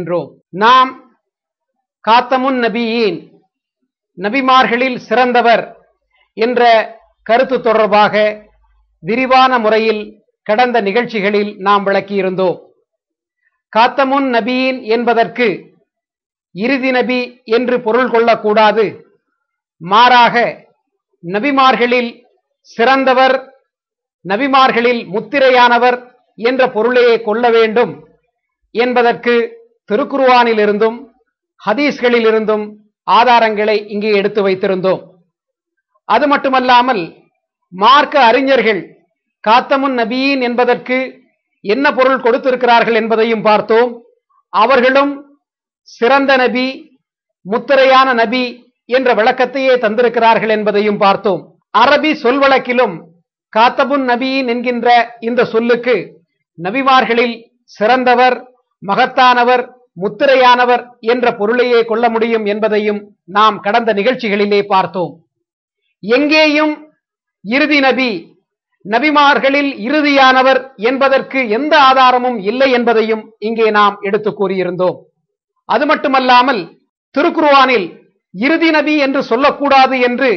என்றோம் நாம் காத்தமுன் நபியின் நபிமார்களில் சிறந்தவர் என்ற கருத்து தொடர்பாக விரிவான முறையில் கடந்த நிகழ்ச்சிகளில் நாம் விளக்கியிருந்தோம். காத்தமுன் நபியின் என்பதற்கு இறுதி நபி என்று பொருள் கொள்ளக்கூடாது. மாறாக நபிமார்களில் சிறந்தவர் நபிமார்களில் முத்திரையானவர் என்ற பொருளையே கொள்ள வேண்டும் என்பதற்கு திருக்குருவானிலிருந்தும் ஹதீஸ்களிலிருந்தும் ஆதாரங்களை இங்கே எடுத்து வைத்திருந்தோம். அது மட்டுமல்லாமல் மார்க்க அறிஞர்கள் காத்தமுன் நபியின் என்பதற்கு என்ன பொருள் கொடுத்திருக்கிறார்கள் என்பதையும் பார்த்தோம். அவர்களும் சிறந்த நபி முத்திரையான நபி என்ற விளக்கத்தையே தந்திருக்கிறார்கள் என்பதையும் பார்த்தோம். அரபி சொல்வழக்கிலும் காத்தபுன் நபியின் என்கின்ற இந்த சொல்லுக்கு நபிமார்களில் சிறந்தவர் மகத்தானவர் முத்திரையானவர் என்ற பொருளையே கொள்ள முடியும் என்பதையும் நாம் கடந்த நிகழ்ச்சிகளிலே பார்த்தோம். எங்கேயும் இறுதி நபி நபிமார்களில் இறுதியானவர் என்பதற்கு எந்த ஆதாரமும் இல்லை என்பதையும் இங்கே நாம் எடுத்து கூறியிருந்தோம். அது மட்டுமல்லாமல் திருக்குருவானில் இறுதி நபி என்று சொல்லக்கூடாது என்று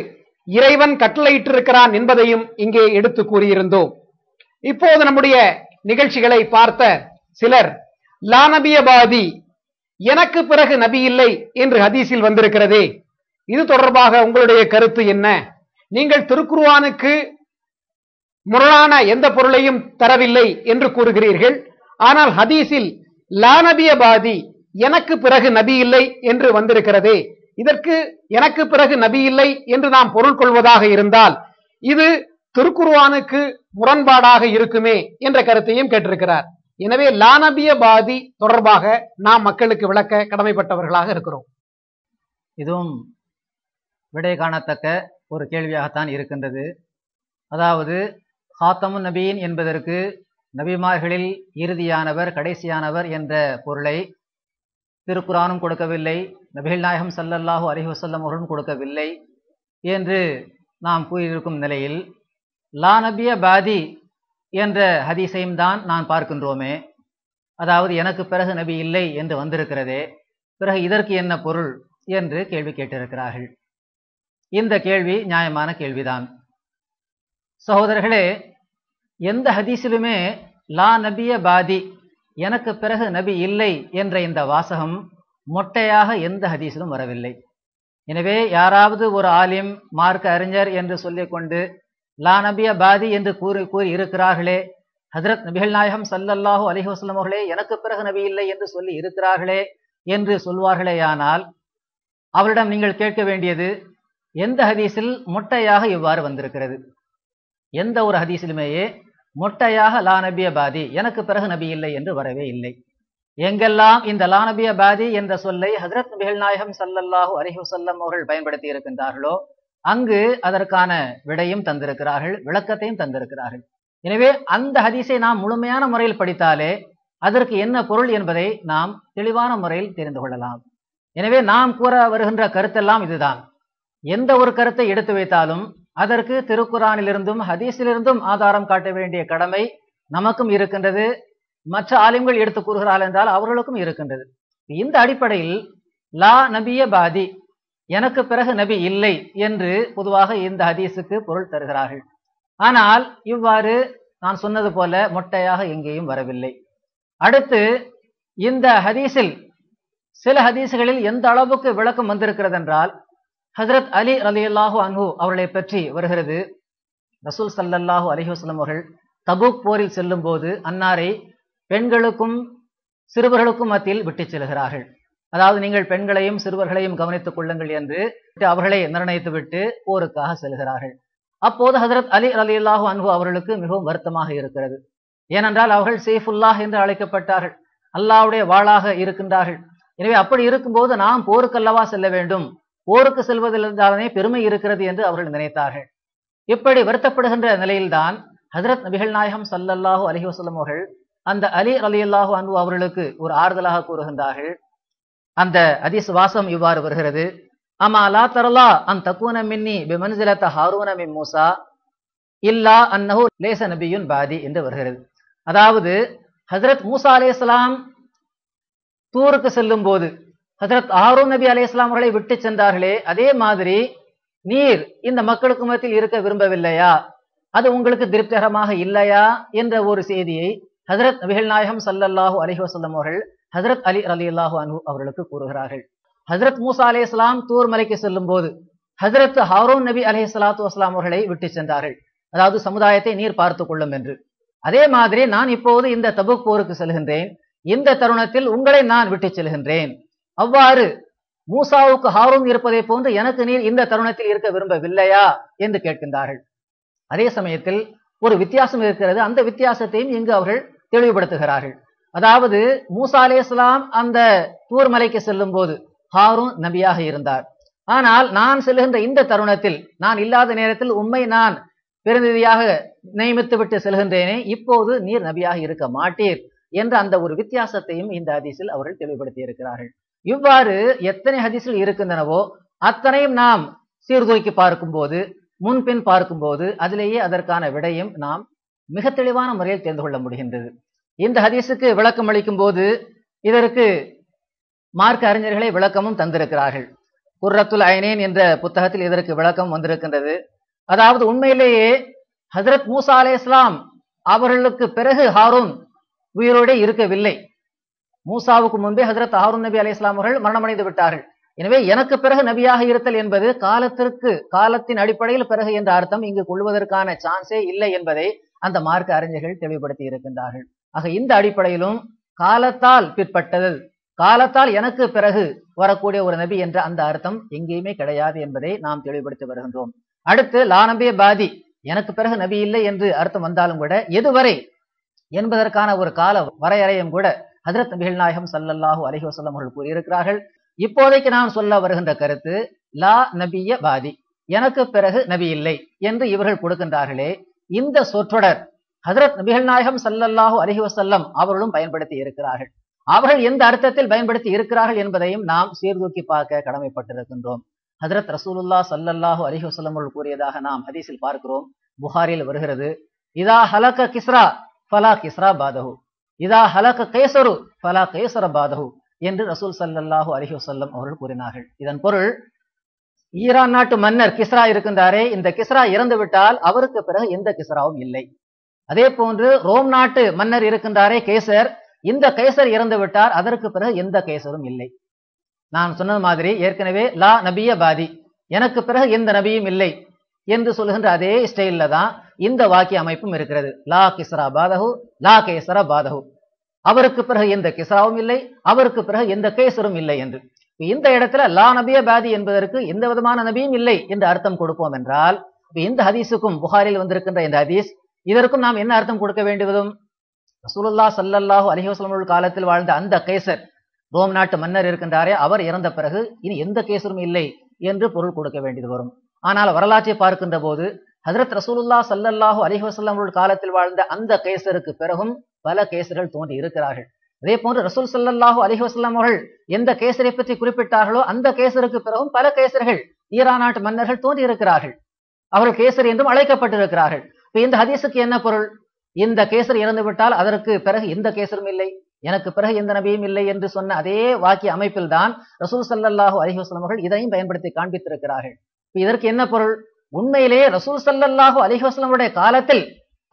இறைவன் கட்டளையிட்டிருக்கிறான் என்பதையும் இங்கே எடுத்து கூறியிருந்தோம். இப்போது நம்முடைய நிகழ்ச்சிகளை பார்த்த சிலர் லானபியபாதி எனக்கு பிறகு நபி இல்லை என்று ஹதீஸில் வந்திருக்கிறதே. இது தொடர்பாக உங்களுடைய கருத்து என்ன? நீங்கள் திருக்குருவானுக்கு முரணான எந்த பொருளையும் தரவில்லை என்று கூறுகிறீர்கள். ஆனால் ஹதீஸில் லானபியபாதி எனக்கு பிறகு நபி இல்லை என்று வந்திருக்கிறதே. இதற்கு எனக்கு பிறகு நபி இல்லை என்று நாம் பொருள் கொள்வதாக இருந்தால் இது திருக்குருவானுக்கு முரண்பாடாக இருக்குமே என்ற கருத்தையும் கேட்டிருக்கிறார். எனவே லானபிய பாதி தொடர்பாக நாம் மக்களுக்கு விளக்க கடமைப்பட்டவர்களாக இருக்கிறோம். இதுவும் விடை காணத்தக்க ஒரு கேள்வியாகத்தான் இருக்கின்றது. அதாவது ஹாத்தமு நபீன் என்பதற்கு நபிமார்களில் இறுதியானவர் கடைசியானவர் என்ற பொருளை திருக்குறானும் கொடுக்கவில்லை நபிகள் நாயகம் சல்லல்லாஹு அலி வசல்லம் அவர்களும் கொடுக்கவில்லை என்று நாம் கூறியிருக்கும் நிலையில் லா நபிய பாதி என்ற ஹதீஸையும் தான் நான் பார்க்கின்றோமே. அதாவது எனக்கு பிறகு நபி இல்லை என்று வந்திருக்கிறதே. பிறகு இதற்கு என்ன பொருள் என்று கேள்வி கேட்டிருக்கிறார்கள். இந்த கேள்வி நியாயமான கேள்விதான். சகோதரர்களே எந்த ஹதீஸிலுமே லா நபிய பாதி எனக்கு பிறகு நபி இல்லை என்ற இந்த வாசகம் மொட்டையாக எந்த ஹதீஸிலும் வரவில்லை. எனவே யாராவது ஒரு ஆலிம் மார்க்க அறிஞர் என்று சொல்லிக்கொண்டு லா நபிய பாதி என்று கூறி கூறி இருக்கிறார்களே ஹதரத் நபிகள் நாயகம் சல்லல்லாஹூ அலி வஸ்லம் அவர்களே எனக்கு பிறகு நபி இல்லை என்று சொல்லி இருக்கிறார்களே என்று சொல்வார்களேயானால் அவரிடம் நீங்கள் கேட்க வேண்டியது எந்த ஹதீஸில் மொட்டையாக இவ்வாறு வந்திருக்கிறது? எந்த ஒரு ஹதீஸிலுமேயே மொட்டையாக லா நபிய பாதி எனக்கு பிறகு நபி இல்லை என்று வரவே இல்லை. எங்கெல்லாம் இந்த லா நபிய பாதி என்ற சொல்லை ஹசரத் நபிகள் நாயகம் சல்லல்லாஹூ அலிஹசல்லம் அவர்கள் பயன்படுத்தி இருக்கின்றார்களோ அங்கு அதற்கான விடையும் தந்திருக்கிறார்கள் விளக்கத்தையும் தந்திருக்கிறார்கள். எனவே அந்த ஹதீஸை நாம் முழுமையான முறையில் படித்தாலே அதற்கு என்ன பொருள் என்பதை நாம் தெளிவான முறையில் தெரிந்து கொள்ளலாம். எனவே நாம் கூற வருகின்ற கருத்தெல்லாம் இதுதான். எந்த ஒரு கருத்தை எடுத்து வைத்தாலும் அதற்கு திருக்குறானிலிருந்தும் ஹதீஸிலிருந்தும் ஆதாரம் காட்ட வேண்டிய கடமை நமக்கும் இருக்கின்றது. மற்ற ஆலிம்கள் எடுத்து கூறுகிறார்கள் என்றால் அவர்களுக்கும் இருக்கின்றது. இந்த அடிப்படையில் லா நபிய பாதி எனக்கு பிறகு நபி இல்லை என்று பொதுவாக இந்த ஹதீஸுக்கு பொருள் தருகிறார்கள். ஆனால் இவ்வாறு நான் சொன்னது போல மொட்டையாக எங்கேயும் வரவில்லை. அடுத்து இந்த ஹதீஸில் சில ஹதீஸுகளில் எந்த அளவுக்கு விளக்கம் வந்திருக்கிறது என்றால் ஹசரத் அலி அலி அல்லாஹு அன்ஹு அவர்களை பற்றி வருகிறது. ரசூல் சல்லல்லாஹு அலிஹுஸ்லம் அவர்கள் தபூக் போரில் செல்லும் போது அன்னாரை பெண்களுக்கும் சிறுவர்களுக்கும் மத்தியில் விட்டுச் செல்கிறார்கள். அதாவது நீங்கள் பெண்களையும் சிறுவர்களையும் கவனித்துக் கொள்ளுங்கள் என்று அவர்களை நிர்ணயித்துவிட்டு போருக்காக செல்கிறார்கள். அப்போது ஹசரத் அலி அலி அல்லாஹூ அன்பு அவர்களுக்கு மிகவும் வருத்தமாக இருக்கிறது. ஏனென்றால் அவர்கள் சேஃபுல்லாஹ் என்று அழைக்கப்பட்டார்கள். அல்லாவுடைய வாளாக இருக்கின்றார்கள். எனவே அப்படி இருக்கும்போது நாம் போருக்கல்லவா செல்ல வேண்டும். போருக்கு செல்வதில்தானே பெருமை இருக்கிறது என்று அவர்கள் நினைத்தார்கள். இப்படி வருத்தப்படுகின்ற நிலையில்தான் ஹசரத் நபிகள் நாயகம் சல்லல்லாஹூ அலி வசலம் அவர்கள் அந்த அலி அலி அல்லாஹூ அன்பு அவர்களுக்கு ஒரு ஆறுதலாக கூறுகின்றார்கள். அந்த அதிஸ் வாசம் இவ்வாறு வருகிறது. அம்மா லா தரலா அன் தக்கூன மின்னி பிமன்சிலத்த ஹாரூன மின் மூசா இல்லா அன்னஹு லேச நபியுன் பாதி என்று வருகிறது. அதாவது ஹசரத் மூசா அலே இஸ்லாம் தூருக்கு செல்லும் போது ஹசரத் ஆரூன் நபி அலே இஸ்லாம் அவர்களை விட்டு சென்றார்களே அதே மாதிரி நீர் இந்த மக்களுக்கு மத்தியில் இருக்க விரும்பவில்லையா? அது உங்களுக்கு திருப்திகரமாக இல்லையா? என்ற ஒரு செய்தியை ஹசரத் நபிகள் நாயகம் சல்லல்லாஹு அலஹி வசல்லம் அவர்கள் ஹசரத் அலி அலி அல்லாஹு அனு அவர்களுக்கு கூறுகிறார்கள். ஹசரத் மூசா அலே இஸ்லாம் தூர் மலைக்கு செல்லும் போது ஹசரத் ஹாரோன் நபி அலஹி சலாத்து வஸ்லாம் அவர்களை விட்டு சென்றார்கள். அதாவது சமுதாயத்தை நீர் பார்த்து கொள்ளும் என்று. அதே மாதிரி நான் இப்போது இந்த தபுக் போருக்கு செல்கின்றேன். இந்த தருணத்தில் உங்களை நான் விட்டு செல்கின்றேன். அவ்வாறு மூசாவுக்கு ஹாரூன் இருப்பதை போன்று எனக்கு நீர் இந்த தருணத்தில் இருக்க விரும்பவில்லையா என்று கேட்கின்றார்கள். அதே சமயத்தில் ஒரு வித்தியாசம் இருக்கிறது. அந்த வித்தியாசத்தையும் இங்கு அவர்கள் தெளிவுபடுத்துகிறார்கள். அதாவது மூசா அலே இஸ்லாம் அந்த தூர் மலைக்கு செல்லும் போது ஹாரூன் நபியாக இருந்தார். ஆனால் நான் செல்கின்ற இந்த தருணத்தில் நான் இல்லாத நேரத்தில் உண்மை நான் பிரதிநிதியாக நியமித்து விட்டு செல்கின்றேனே இப்போது நீர் நபியாக இருக்க மாட்டீர் என்ற அந்த ஒரு வித்தியாசத்தையும் இந்த ஹதீஸில் அவர்கள் தெளிவுபடுத்தி இருக்கிறார்கள் இவ்வாறு எத்தனை ஹதீஸில் இருக்கின்றனவோ அத்தனையும் நாம் சீர்தூக்கி பார்க்கும்போது முன்பின் பார்க்கும்போது அதிலேயே அதற்கான விடையும் நாம் மிக தெளிவான முறையில் தெரிந்து கொள்ள முடிகின்றது. இந்த ஹதீஸுக்கு விளக்கம் அளிக்கும் போது இதற்கு மார்க்க அறிஞர்களை விளக்கமும் தந்திருக்கிறார்கள். குர்ரத்துல் ஐனேன் என்ற புத்தகத்தில் இதற்கு விளக்கம் வந்திருக்கின்றது. அதாவது உண்மையிலேயே ஹசரத் மூசா அலே இஸ்லாம் அவர்களுக்கு பிறகு ஹாரூன் உயிரோடு இருக்கவில்லை. மூசாவுக்கு முன்பே ஹசரத் ஹாரூன் நபி அலி இஸ்லாம் அவர்கள் மரணமடைந்து விட்டார்கள். எனவே எனக்கு பிறகு நபியாக இருத்தல் என்பது காலத்திற்கு காலத்தின் அடிப்படையில் பிறகு என்ற அர்த்தம் இங்கு கொள்வதற்கான சான்ஸே இல்லை என்பதை அந்த மார்க்க அறிஞர்கள் தெளிவுபடுத்தி இருக்கின்றார்கள். ஆக இந்த அடிப்படையிலும் காலத்தால் பிற்பட்டது. காலத்தால் எனக்கு பிறகு வரக்கூடிய ஒரு நபி என்ற அந்த அர்த்தம் எங்கேயுமே கிடையாது என்பதை நாம் தெளிவுபடுத்தி வருகின்றோம். அடுத்து லா நபிய பாதி. எனக்கு பிறகு நபி இல்லை என்று அர்த்தம் வந்தாலும் கூட எதுவரை என்பதற்கான ஒரு கால வரையறையும் கூட ஹதரத் நபிகள் நாயகம் சல்லல்லாஹூ அலஹி வசல்லம் அவர்கள் கூறியிருக்கிறார்கள். இப்போதைக்கு நான் சொல்ல வருகின்ற கருத்து லா நபிய பாதி. எனக்கு பிறகு நபி இல்லை என்று இவர்கள் கொடுக்கின்றார்களே இந்த சொற்றொடர் ஹசரத் நபிகள் நாயகம் சல்லல்லாஹு அலஹி வசல்லம் அவர்களும் பயன்படுத்தி இருக்கிறார்கள். அவர்கள் எந்த அர்த்தத்தில் பயன்படுத்தி இருக்கிறார்கள் என்பதையும் நாம் சீர்தூக்கி பார்க்க கடமைப்பட்டிருக்கின்றோம். ஹசரத் ரசூலுல்லா சல்லல்லாஹு அலஹி வசல்லம் அவர்கள் கூறியதாக நாம் ஹதீஸில் பார்க்கிறோம். புகாரில் வருகிறது இதா ஹலக கிஸ்ரா ஃபலா கிஸ்ரா பாதஹு. இதா ஹலக கேசரு ஃபலா கேசர பாதஹு என்று ரசூல் சல்லல்லாஹு அலஹி வசல்லம் அவர்கள் கூறினார்கள். இதன் பொருள் ஈரான் நாட்டு மன்னர் கிஸ்ரா இருக்கின்றாரே இந்த கிஸ்ரா இறந்து விட்டால் அவருக்கு பிறகு எந்த கிஸ்ராவும் இல்லை. அதே போன்று ரோம் நாட்டு மன்னர் இருக்கின்றாரே கேசர். இந்த கேசர் இறந்து விட்டார். அதற்கு பிறகு எந்த கேசரும் இல்லை. நான் சொன்னது மாதிரி ஏற்கனவே லா நபிய பாதி. எனக்கு பிறகு எந்த நபியும் இல்லை என்று சொல்லுகின்ற அதே ஸ்டைலில் தான் இந்த வாக்கிய அமைப்பும் இருக்கிறது. லா கிசரா பாதகு லா கேசர பாதகு அவருக்கு பிறகு எந்த கிசராவும் இல்லை. அவருக்கு பிறகு எந்த கேசரும் இல்லை என்று. இந்த இடத்துல லா நபிய பாதி என்பதற்கு எந்த விதமான நபியும் இல்லை என்று அர்த்தம் கொடுப்போம் என்றால் இந்த ஹதீஸுக்கும் புகாரில் வந்திருக்கின்ற இந்த ஹதீஸ் இதற்கும் நாம் என்ன அர்த்தம் கொடுக்க வேண்டியதும் ரசூலுல்லா சல்லல்லாஹு அலஹி காலத்தில் வாழ்ந்த அந்த கேசர் ரோம் நாட்டு மன்னர் இருக்கின்றாரே அவர் இறந்த பிறகு இனி எந்த கேசரும் இல்லை என்று பொருள் கொடுக்க வேண்டியது வரும். ஆனால் வரலாற்றை பார்க்கின்ற போது ஹசரத் ரசூலுல்லா சல்லல்லாஹு அலஹி காலத்தில் வாழ்ந்த அந்த கேசருக்கு பிறகும் பல கேசர்கள் தோன்றி இருக்கிறார்கள். அதே போன்று ரசூல் சல்லல்லாஹு அலிஹசல்லாம் அவர்கள் எந்த கேசரை பற்றி குறிப்பிட்டார்களோ அந்த கேசருக்கு பிறகும் பல கேசர்கள் ஈரான் நாட்டு மன்னர்கள் தோன்றி இருக்கிறார்கள். அவர்கள் கேசர் என்றும் அழைக்கப்பட்டிருக்கிறார்கள். இப்ப இந்த ஹதீஸுக்கு என்ன பொருள்? இந்த கேசர் இறந்து விட்டால் அதற்கு பிறகு எந்த கேசரும் இல்லை. எனக்கு பிறகு எந்த நபியும் இல்லை என்று சொன்ன அதே வாக்கிய அமைப்பில் தான் ரசூல் சல்லல்லாஹு அலஹி அவர்கள் இதையும் பயன்படுத்தி காண்பித்திருக்கிறார்கள். இதற்கு என்ன பொருள்? உண்மையிலேயே ரசூல் சல்லல்லாஹு அலிஹஸ்லமுடைய காலத்தில்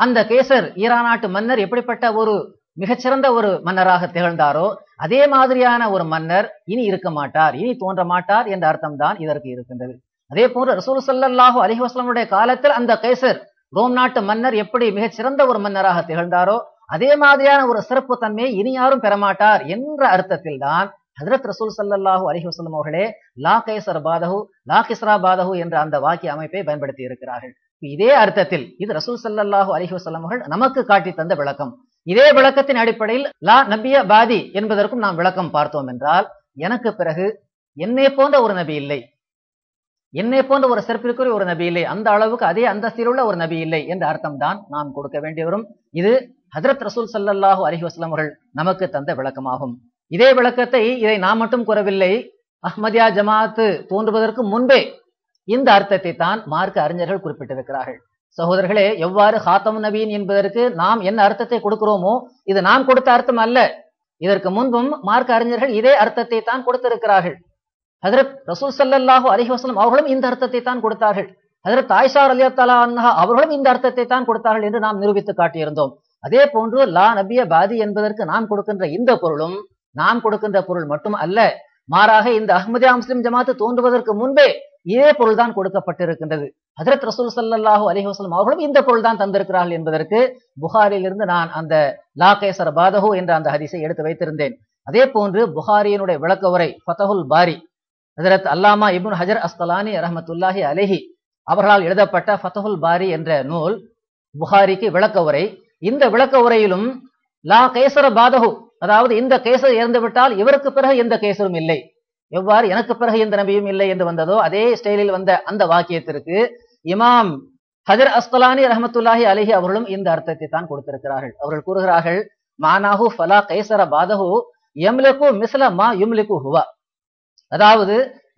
அந்த கேசர் ஈரான் நாட்டு மன்னர் எப்படிப்பட்ட ஒரு மிகச்சிறந்த ஒரு மன்னராக திகழ்ந்தாரோ அதே மாதிரியான ஒரு மன்னர் இனி இருக்க மாட்டார் இனி தோன்ற மாட்டார் என்ற அர்த்தம் தான் இதற்கு இருக்கின்றது. அதே போன்று ரசூல் சல்லல்லாஹு அலிஹஸ்லமுடைய காலத்தில் அந்த கேசர் ரோம் நாட்டு மன்னர் எப்படி மிகச்சிறந்த ஒரு மன்னராக திகழ்ந்தாரோ அதே மாதிரியான ஒரு சிறப்பு தன்மையை இனி யாரும் பெறமாட்டார் என்ற அர்த்தத்தில் தான் ஹதரத் ரசூல் சல்லாஹூ அலஹி அவர்களே லா கைசர் பாதகு லா கிஸ்ரா பாதகு என்ற அந்த வாக்கிய அமைப்பை பயன்படுத்தி இருக்கிறார்கள். இதே அர்த்தத்தில் இது ரசூல் சல்லாஹூ அலஹி வசல்லம் அவர்கள் நமக்கு காட்டி தந்த விளக்கம். இதே விளக்கத்தின் அடிப்படையில் லா நபிய பாதி என்பதற்கும் நாம் விளக்கம் பார்த்தோம் என்றால் எனக்கு பிறகு என்னை போன்ற ஒரு நபி இல்லை. என்னை போன்ற ஒரு சிறப்பிற்குரிய ஒரு நபி இல்லை. அந்த அளவுக்கு அதே அந்தஸ்தில் உள்ள ஒரு நபி இல்லை என்ற அர்த்தம் தான் நாம் கொடுக்க வேண்டி வரும். இது ஹதரத் ரசூல் சல்லாஹூ அலஹி வஸ்லாம் அவர்கள் நமக்கு தந்த விளக்கமாகும். இதே விளக்கத்தை இதை நாம் மட்டும் கூறவில்லை அஹ்மதியா ஜமாத்து தோன்றுவதற்கு முன்பே இந்த அர்த்தத்தை தான் மார்க்க அறிஞர்கள் குறிப்பிட்டிருக்கிறார்கள். சகோதரர்களே எவ்வாறு ஹாத்தம் நபீன் என்பதற்கு நாம் என்ன அர்த்தத்தை கொடுக்கிறோமோ இது நாம் கொடுத்த அர்த்தம் அல்ல. இதற்கு முன்பும் மார்க்க அறிஞர்கள் இதே அர்த்தத்தை தான் கொடுத்திருக்கிறார்கள். ஹதரத் ரசூல் ஸல்லல்லாஹு அலஹி வசலம் அவர்களும் இந்த அர்த்தத்தை தான் கொடுத்தார்கள். ஹதரத் ஆயிஷா அலியா அன்ஹா அவர்களும் இந்த அர்த்தத்தை தான் கொடுத்தார்கள் என்று நாம் நிரூபித்து காட்டியிருந்தோம். அதே போன்று லா நபிய பாதி என்பதற்கு நாம் கொடுக்கின்ற இந்த பொருளும் நாம் கொடுக்கின்ற பொருள் மட்டும் அல்ல மாறாக இந்த அஹ்மதியா முஸ்லிம் ஜமாத்து தோன்றுவதற்கு முன்பே இதே பொருள் தான் கொடுக்கப்பட்டிருக்கின்றது. ஹதரத் ரசூல் சல்லாஹூ அலி வஸல்லம் அவர்களும் இந்த பொருள் தான் தந்திருக்கிறார்கள் என்பதற்கு புகாரிலிருந்து நான் அந்த லா கேசர் பாதஹு என்ற அந்த ஹரிசை எடுத்து வைத்திருந்தேன். அதே போன்று புகாரியினுடைய விளக்க உரை ஃபதஹுல் பாரி ஹசரத் அல்லாமா இபுன் ஹஜர் அஸ்தலானி ரஹமத்துல்லாஹி அலஹி அவர்களால் எழுதப்பட்ட ஃபதஹுல் பாரி என்ற நூல் புகாரிக்கு விளக்க உரை. இந்த விளக்க உரையிலும் லா கேசர பாதகு அதாவது இந்த கேசர் இறந்துவிட்டால் இவருக்கு பிறகு எந்த கேசரும் இல்லை. எவ்வாறு எனக்கு பிறகு எந்த நபியும் இல்லை என்று வந்ததோ அதே ஸ்டைலில் வந்த அந்த வாக்கியத்திற்கு இமாம் ஹஜர் அஸ்தலானி ரஹமத்துல்லாஹி அலைஹி அவர்களும் இந்த அர்த்தத்தை தான் கொடுத்திருக்கிறார்கள். அவர்கள் கூறுகிறார்கள் மானாஹு ஃபலா கைசர பாதஹு எம்லிகு மிஸ்ல மா யும்லிகு ஹுவா. அதாவது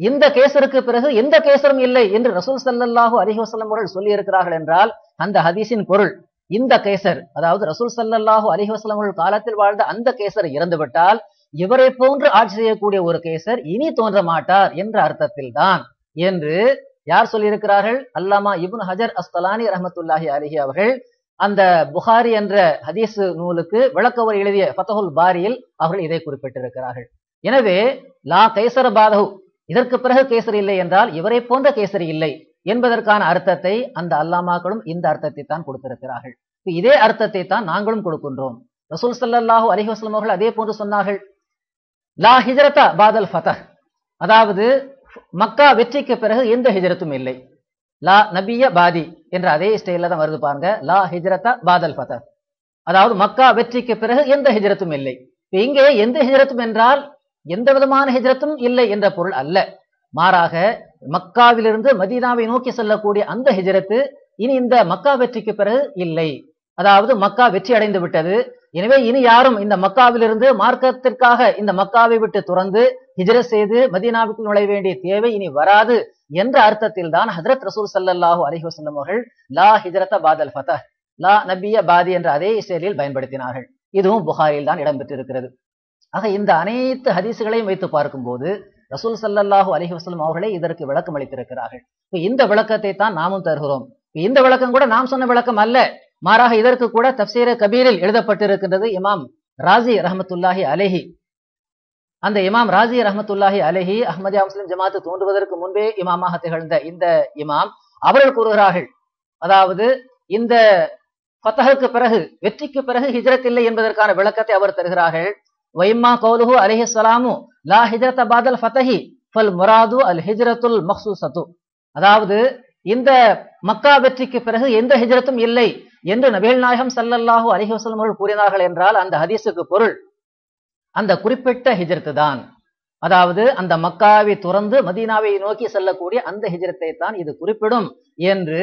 இந்த கேசருக்கு பிறகு எந்த கேசரும் இல்லை என்று ரசூல் சல்லல்லாஹு அலிஹசல்லம் அவர்கள் சொல்லி இருக்கிறார்கள் என்றால் அந்த ஹதீஸின் பொருள் இந்த கேசர் அதாவது ரசூல் சல்லல்லாஹு அலைஹி அவர்கள் காலத்தில் வாழ்ந்த அந்த கேசர் இறந்துவிட்டால் இவரை போன்று ஆட்சி செய்யக்கூடிய ஒரு கேசர் இனி தோன்ற மாட்டார் என்ற அர்த்தத்தில் தான் என்று யார் சொல்லியிருக்கிறார்கள்? அல்லாமா இபுன் ஹஜர் அஸ்தலானி ரஹமத்துல்லாஹி அலிஹி அவர்கள் அந்த புகாரி என்ற ஹதீஸ் நூலுக்கு விளக்கவர் எழுதிய ஃபத்தஹுல் பாரியில் அவர்கள் இதை குறிப்பிட்டிருக்கிறார்கள். எனவே லா கைசர பாதகு இதற்கு பிறகு கேசரி இல்லை என்றால் இவரை போன்ற கேசரி இல்லை என்பதற்கான அர்த்தத்தை அந்த அல்லாமாக்களும் இந்த அர்த்தத்தை தான் கொடுத்திருக்கிறார்கள். இதே அர்த்தத்தை தான் நாங்களும் கொடுக்கின்றோம். ரசூல் ஸல்லல்லாஹு அலிஹஸ்லம் அவர்கள் அதே போன்று சொன்னார்கள். லா ஹிஜரத்தா பாதல் ஃபதஹ் அதாவது மக்கா வெற்றிக்கு பிறகு எந்த ஹிஜரத்தும் இல்லை. லா நபிய பாதி என்ற அதே ஸ்டைல தான் வருது பாருங்க. லா ஹிஜரத்தா பாதல் ஃபதஹ் அதாவது மக்கா வெற்றிக்கு பிறகு எந்த ஹிஜரத்தும் இல்லை. இங்கே எந்த ஹிஜரத்தும் என்றால் எந்த விதமான ஹிஜரத்தும் இல்லை என்ற பொருள் அல்ல. மாறாக மக்காவிலிருந்து மதீனாவை நோக்கி செல்லக்கூடிய அந்த ஹிஜரத்து இனி இந்த மக்கா வெற்றிக்கு பிறகு இல்லை. அதாவது மக்கா வெற்றி அடைந்து விட்டது. எனவே இனி யாரும் இந்த மக்காவிலிருந்து மார்க்கத்திற்காக இந்த மக்காவை விட்டு துறந்து ஹிஜரத் செய்து மதீனாவுக்கு நுழைய வேண்டிய தேவை இனி வராது என்ற அர்த்தத்தில் தான் ஹஜரத் ரசூல் சல்லாஹூ அலைஹி வஸல்லம் அவர்கள் லா ஹிஜரத பாதல் ஃபத லா நபிய பாதி என்ற அதே செயலில் பயன்படுத்தினார்கள். இதுவும் புகாரில் தான் இடம்பெற்றிருக்கிறது. ஆக இந்த அனைத்து ஹதீசுகளையும் வைத்து பார்க்கும்போது ரசூல் சல்லல்லாஹு அலஹி வஸல்லம் அவர்களே இதற்கு விளக்கம் அளித்திருக்கிறார்கள். இந்த விளக்கத்தை தான் நாமும் தருகிறோம். இந்த விளக்கம் கூட நாம் சொன்ன விளக்கம் அல்ல. மாறாக இதற்கு கூட தப்சீர கபீரில் எழுதப்பட்டிருக்கின்றது இமாம் ராஜி ரஹமத்துல்லாஹி அலஹி. அந்த இமாம் ராஜி ரஹமத்துல்லாஹி அலஹி அஹமதியா முஸ்லிம் ஜமாத்து தோன்றுவதற்கு முன்பே இமாமாக திகழ்ந்த இந்த இமாம் அவர்கள் கூறுகிறார்கள். அதாவது இந்த பத்தகுக்கு பிறகு வெற்றிக்கு பிறகு ஹிஜரத் இல்லை என்பதற்கான விளக்கத்தை அவர் தருகிறார்கள். வைம்மா கௌலுஹு அலிஹி சலாமு லா ஹிஜரத் பாதல் ஃபதஹி ஃபல் முராது அல் ஹிஜரத்துல் மக்சூசத்து அதாவது இந்த மக்கா வெற்றிக்கு பிறகு எந்த ஹிஜரத்தும் இல்லை என்று நபிகள் நாயகம் சல்லல்லாஹு அலிஹி வசலம் அவர்கள் கூறினார்கள் என்றால் அந்த ஹதீஸுக்கு பொருள் அந்த குறிப்பிட்ட ஹிஜரத்து தான். அதாவது அந்த மக்காவை துறந்து மதீனாவை நோக்கி செல்லக்கூடிய அந்த ஹிஜரத்தை தான் இது குறிப்பிடும் என்று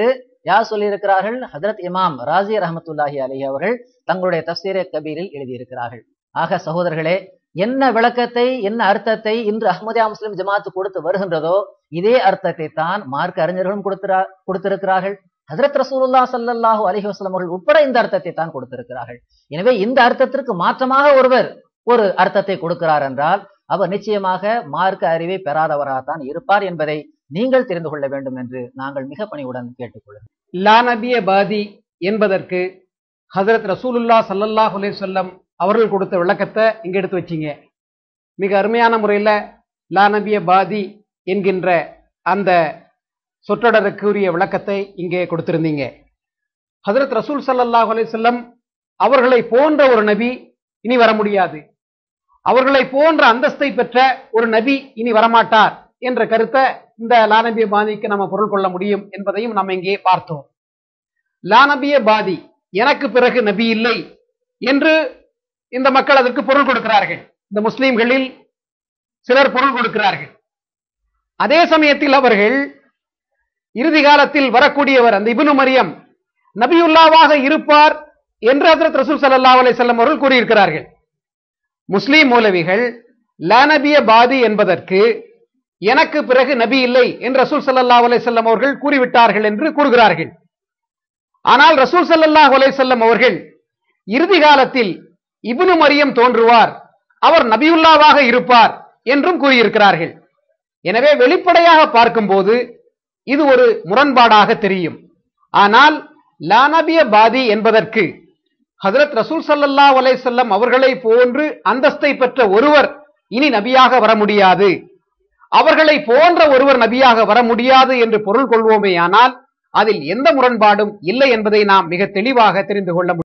யார் சொல்லியிருக்கிறார்கள்? ஹதரத் இமாம் ராஜி ரஹமத்துல்லாஹி அலி அவர்கள் தங்களுடைய தப்சீரே கபீரில் எழுதியிருக்கிறார்கள். ஆக சகோதரர்களே என்ன விளக்கத்தை என்ன அர்த்தத்தை இன்று அஹமதியா முஸ்லிம் ஜமாத்து கொடுத்து வருகின்றதோ இதே அர்த்தத்தை தான் மார்க்க அறிஞர்களும் கொடுத்திரா கொடுத்திருக்கிறார்கள். ஹசரத் ரசூலுல்லா சல்லாஹூ அலஹி வஸ்லம் அவர்கள் உட்பட இந்த அர்த்தத்தை தான் கொடுத்திருக்கிறார்கள். எனவே இந்த அர்த்தத்திற்கு மாற்றமாக ஒருவர் ஒரு அர்த்தத்தை கொடுக்கிறார் என்றால் அவர் நிச்சயமாக மார்க்க அறிவை பெறாதவராகத்தான் இருப்பார் என்பதை நீங்கள் தெரிந்து கொள்ள வேண்டும் என்று நாங்கள் மிக பணிவுடன் கேட்டுக்கொள்கிறோம். லா நபிய பாதி என்பதற்கு ஹசரத் ரசூலுல்லா சல்லல்லாஹ் அலைஹி அவர்கள் கொடுத்த விளக்கத்தை இங்க எடுத்து வச்சீங்க. மிக அருமையான முறையில் லா நபிய பாதி என்கின்ற அந்த சொற்றொடருக்குரிய விளக்கத்தை இங்கே கொடுத்திருந்தீங்க. ஹதரத் ரசூல் சல்லல்லாஹ் அலிசல்லம் அவர்களை போன்ற ஒரு நபி இனி வர முடியாது. அவர்களை போன்ற அந்தஸ்தை பெற்ற ஒரு நபி இனி வரமாட்டார் என்ற கருத்தை இந்த லானபிய பாதிக்கு நம்ம பொருள் கொள்ள முடியும் என்பதையும் நம்ம இங்கே பார்த்தோம். லானபிய பாதி எனக்கு பிறகு நபி இல்லை என்று இந்த மக்கள் அதற்கு பொருள் கொடுக்கிறார்கள். இந்த முஸ்லிம்களில் சிலர் பொருள் கொடுக்கிறார்கள். அதே சமயத்தில் அவர்கள் இறுதி காலத்தில் வரக்கூடியவர் அந்த இபுனு மரியம் நபியுல்லாவாக இருப்பார் என்று ஹசரத் ரசூல் சல்லா அலை செல்லம் அவர்கள் கூறியிருக்கிறார்கள். முஸ்லீம் மூலவிகள் லானபிய பாதி என்பதற்கு எனக்கு பிறகு நபி இல்லை என்று ரசூல் சல்லா அலை செல்லம் அவர்கள் கூறிவிட்டார்கள் என்று கூறுகிறார்கள். ஆனால் ரசூல் சல்லல்லாஹ் அலை செல்லம் அவர்கள் இறுதி காலத்தில் இபுனு மரியம் தோன்றுவார். அவர் நபியுல்லாவாக இருப்பார் என்றும் கூறியிருக்கிறார்கள். எனவே வெளிப்படையாக பார்க்கும்போது இது ஒரு முரண்பாடாக தெரியும். ஆனால் லானபிய பாதி என்பதற்கு ஹசரத் ரசூல் சல்லல்லா அலைசல்லம் அவர்களை போன்று அந்தஸ்தை பெற்ற ஒருவர் இனி நபியாக வர முடியாது. அவர்களை போன்ற ஒருவர் நபியாக வர முடியாது என்று பொருள் கொள்வோமேயானால் அதில் எந்த முரண்பாடும் இல்லை என்பதை நாம் மிக தெளிவாக தெரிந்து கொள்ள முடியும்.